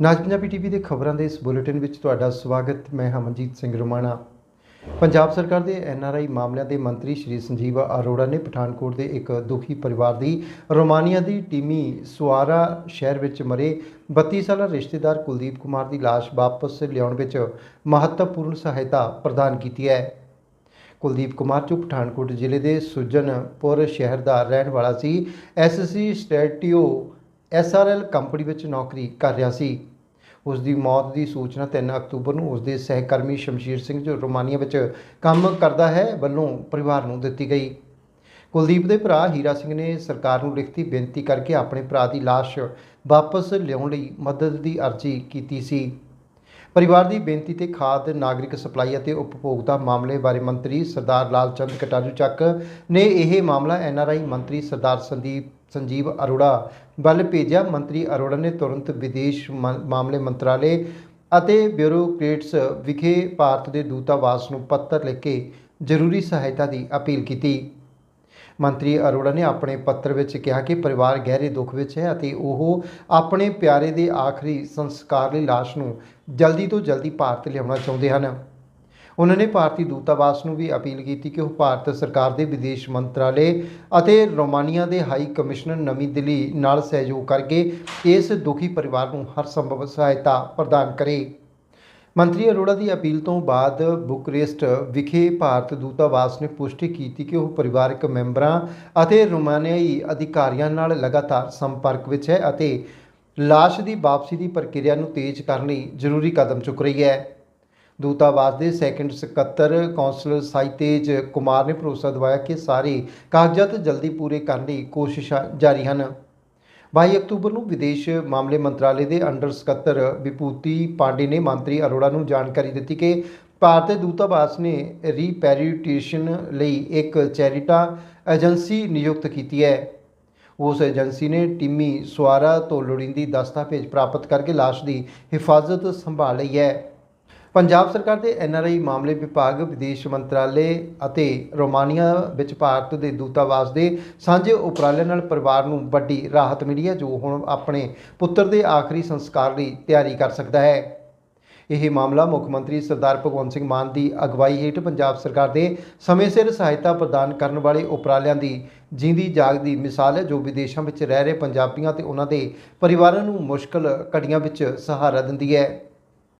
ਨਾਜ Punjabi TV ਦੇ ਖਬਰਾਂ ਦੇ ਇਸ ਬੁਲੇਟਿਨ ਵਿੱਚ ਤੁਹਾਡਾ ਸਵਾਗਤ। ਮੈਂ ਹਮਨਜੀਤ ਸਿੰਘ ਰੋਮਾਣਾ। ਪੰਜਾਬ ਸਰਕਾਰ ਦੇ ਐਨਆਰਆਈ ਮਾਮਲਿਆਂ ਦੇ ਮੰਤਰੀ ਸ਼੍ਰੀ ਸੰਜੀਵ ਅਰੋੜਾ ਨੇ ਪਠਾਨਕੋਟ ਦੇ ਇੱਕ ਦੁਖੀ ਪਰਿਵਾਰ ਦੀ ਰੋਮਾਨੀਆ ਦੀ ਟੀਮੀ ਸੁਆਰਾ ਸ਼ਹਿਰ ਵਿੱਚ ਮਰੇ 32 ਸਾਲਾ ਰਿਸ਼ਤੇਦਾਰ ਕੁਲਦੀਪ ਕੁਮਾਰ ਦੀ ਲਾਸ਼ ਵਾਪਸ ਲਿਆਉਣ ਵਿੱਚ ਮਹੱਤਵਪੂਰਨ ਸਹਾਇਤਾ ਪ੍ਰਦਾਨ ਕੀਤੀ ਹੈ। ਕੁਲਦੀਪ ਕੁਮਾਰ ਜੋ ਪਠਾਨਕੋਟ ਜ਼ਿਲ੍ਹੇ ਦੇ ਸੁਜਨਪੁਰ ਸ਼ਹਿਰ ਦਾ ਰਹਿਣ ਵਾਲਾ ਸੀ ਐਸਸੀ ਸਟੈਟਿਓ ਐਸਆਰਐਲ ਕੰਪਨੀ ਵਿੱਚ ਨੌਕਰੀ ਕਰ ਰਿਹਾ ਸੀ। ਉਸ ਦੀ ਮੌਤ ਦੀ ਸੂਚਨਾ 3 ਅਕਤੂਬਰ ਨੂੰ ਉਸ ਦੇ ਸਹਿਕਰਮੀ ਸ਼ਮਸ਼ੀਰ ਸਿੰਘ ਜੋ ਰੋਮਾਨੀਆ ਵਿੱਚ ਕੰਮ ਕਰਦਾ ਹੈ ਵੱਲੋਂ ਪਰਿਵਾਰ ਨੂੰ ਦਿੱਤੀ ਗਈ। ਕੁਲਦੀਪ ਦੇ ਭਰਾ ਹੀਰਾ ਸਿੰਘ ਨੇ ਸਰਕਾਰ ਨੂੰ ਲਿਖਤੀ ਬੇਨਤੀ ਕਰਕੇ ਆਪਣੇ ਭਰਾ ਦੀ ਲਾਸ਼ ਵਾਪਸ ਲਿਆਉਣ ਲਈ ਮਦਦ ਦੀ ਅਰਜ਼ੀ ਕੀਤੀ ਸੀ। ਪਰਿਵਾਰ ਦੀ ਬੇਨਤੀ ਤੇ ਖਾਦ, ਨਾਗਰਿਕ ਸਪਲਾਈ ਅਤੇ ਉਪਭੋਗਤਾ ਮਾਮਲੇ ਬਾਰੇ ਮੰਤਰੀ ਸਰਦਾਰ ਲਾਲਚੰਦ ਕਟਾਰੂ ਚੱਕ ਨੇ ਇਹ ਮਾਮਲਾ ਐਨਆਰਆਈ ਮੰਤਰੀ ਸਰਦਾਰ ਸੰਦੀਪ ਸੰਜੀਵ ਅਰੋੜਾ ਵੱਲ ਭੇਜਿਆ। ਮੰਤਰੀ ਅਰੋੜਾ ਨੇ ਤੁਰੰਤ ਵਿਦੇਸ਼ ਮ- ਮਾਮਲੇ ਮੰਤਰਾਲੇ ਅਤੇ ਬਿਊਰੋਕ੍ਰੇਟਸ ਵਿਖੇ ਭਾਰਤ ਦੇ ਦੂਤਾਵਾਸ ਨੂੰ ਪੱਤਰ ਲਿਖ ਕੇ ਜ਼ਰੂਰੀ ਸਹਾਇਤਾ ਦੀ ਅਪੀਲ ਕੀਤੀ। ਮੰਤਰੀ ਅਰੋੜਾ ਨੇ ਆਪਣੇ ਪੱਤਰ ਵਿੱਚ ਕਿਹਾ ਕਿ ਪਰਿਵਾਰ ਗਹਿਰੇ ਦੁੱਖ ਵਿੱਚ ਹੈ ਅਤੇ ਉਹ ਆਪਣੇ ਪਿਆਰੇ ਦੇ ਆਖਰੀ ਸੰਸਕਾਰ ਲਈ ਲਾਸ਼ ਨੂੰ ਜਲਦੀ ਤੋਂ ਜਲਦੀ ਭਾਰਤ ਲਿਆਉਣਾ ਚਾਹੁੰਦੇ ਹਨ। ਉਹਨਾਂ ਨੇ ਭਾਰਤੀ ਦੂਤਾਵਾਸ ਨੂੰ ਵੀ ਅਪੀਲ ਕੀਤੀ ਕਿ ਉਹ ਭਾਰਤ ਸਰਕਾਰ ਦੇ ਵਿਦੇਸ਼ ਮੰਤਰਾਲੇ ਅਤੇ ਰੋਮਾਨੀਆ ਦੇ ਹਾਈ ਕਮਿਸ਼ਨਰ ਨਵੀਂ ਦਿੱਲੀ ਨਾਲ ਸਹਿਯੋਗ ਕਰਕੇ ਇਸ ਦੁਖੀ ਪਰਿਵਾਰ ਨੂੰ ਹਰ ਸੰਭਵ ਸਹਾਇਤਾ ਪ੍ਰਦਾਨ ਕਰੇ। ਮੰਤਰੀ ਅਰੋੜਾ ਦੀ ਅਪੀਲ ਤੋਂ ਬਾਅਦ ਬੁਕਰੇਸਟ ਵਿਖੇ ਭਾਰਤ ਦੂਤਾਵਾਸ ਨੇ ਪੁਸ਼ਟੀ ਕੀਤੀ ਕਿ ਉਹ ਪਰਿਵਾਰਕ ਮੈਂਬਰਾਂ ਅਤੇ ਰੋਮਾਨੀਆਈ ਅਧਿਕਾਰੀਆਂ ਨਾਲ ਲਗਾਤਾਰ ਸੰਪਰਕ ਵਿੱਚ ਹੈ ਅਤੇ ਲਾਸ਼ ਦੀ ਵਾਪਸੀ ਦੀ ਪ੍ਰਕਿਰਿਆ ਨੂੰ ਤੇਜ਼ ਕਰਨ ਲਈ ਜ਼ਰੂਰੀ ਕਦਮ ਚੁੱਕ ਰਹੀ ਹੈ। ਦੂਤਾਵਾਸ ਦੇ ਸੈਕੰਡ ਸਕੱਤਰ ਕੌਂਸਲਰ ਸਾਈਤੇਜ ਕੁਮਾਰ ਨੇ ਭਰੋਸਾ ਦਿਵਾਇਆ ਕਿ ਸਾਰੇ ਕਾਗਜ਼ਾਤ ਜਲਦੀ ਪੂਰੇ ਕਰਨ ਲਈ ਕੋਸ਼ਿਸ਼ਾਂ ਜਾਰੀ ਹਨ। 22 ਅਕਤੂਬਰ ਨੂੰ ਵਿਦੇਸ਼ ਮਾਮਲੇ ਮੰਤਰਾਲੇ ਦੇ ਅੰਡਰ ਸਕੱਤਰ ਵਿਭੂਤੀ ਪਾਂਡੇ ਨੇ ਮੰਤਰੀ ਅਰੋੜਾ ਨੂੰ ਜਾਣਕਾਰੀ ਦਿੱਤੀ ਕਿ ਭਾਰਤ ਦੇ ਦੂਤਾਵਾਸ ਨੇ ਰੀਪੈਰੀਟੇਸ਼ਨ ਲਈ ਇੱਕ ਚੈਰਿਟਾ ਏਜੰਸੀ ਨਿਯੁਕਤ ਕੀਤੀ ਹੈ। ਉਸ ਏਜੰਸੀ ਨੇ ਟਿੰਮੀ ਸੁਆਰਾ ਤੋਂ ਲੋੜੀਂਦੀ ਦਸਤਾਵੇਜ਼ ਪ੍ਰਾਪਤ ਕਰਕੇ ਲਾਸ਼ ਦੀ ਹਿਫਾਜ਼ਤ ਸੰਭਾਲ ਲਈ ਹੈ। ਪੰਜਾਬ ਸਰਕਾਰ ਦੇ ਐਨਆਰਆਈ ਮਾਮਲੇ ਵਿਭਾਗ, ਵਿਦੇਸ਼ ਮੰਤਰਾਲੇ ਅਤੇ ਰੋਮਾਨੀਆ ਵਿੱਚ ਭਾਰਤ ਦੇ ਦੂਤਾਵਾਸ ਦੇ ਸਾਂਝੇ ਉਪਰਾਲਿਆਂ ਨਾਲ ਪਰਿਵਾਰ ਨੂੰ ਵੱਡੀ ਰਾਹਤ ਮਿਲੀ ਹੈ, ਜੋ ਹੁਣ ਆਪਣੇ ਪੁੱਤਰ ਦੇ ਆਖਰੀ ਸੰਸਕਾਰ ਲਈ ਤਿਆਰੀ ਕਰ ਸਕਦਾ ਹੈ। ਇਹ ਮਾਮਲਾ ਮੁੱਖ ਮੰਤਰੀ ਸਰਦਾਰ ਭਗਵੰਤ ਸਿੰਘ ਮਾਨ ਦੀ ਅਗਵਾਈ ਹੇਠ ਪੰਜਾਬ ਸਰਕਾਰ ਦੇ ਸਮੇਂ ਸਿਰ ਸਹਾਇਤਾ ਪ੍ਰਦਾਨ ਕਰਨ ਵਾਲੇ ਉਪਰਾਲਿਆਂ ਦੀ ਜਿੰਦੀ ਜਾਗਦੀ ਮਿਸਾਲ ਹੈ, ਜੋ ਵਿਦੇਸ਼ਾਂ ਵਿੱਚ ਰਹਿ ਰਹੇ ਪੰਜਾਬੀਆਂ ਤੇ ਉਹਨਾਂ ਦੇ ਪਰਿਵਾਰਾਂ ਨੂੰ ਮੁਸ਼ਕਲ ਘੜੀਆਂ ਵਿੱਚ ਸਹਾਰਾ ਦਿੰਦੀ ਹੈ।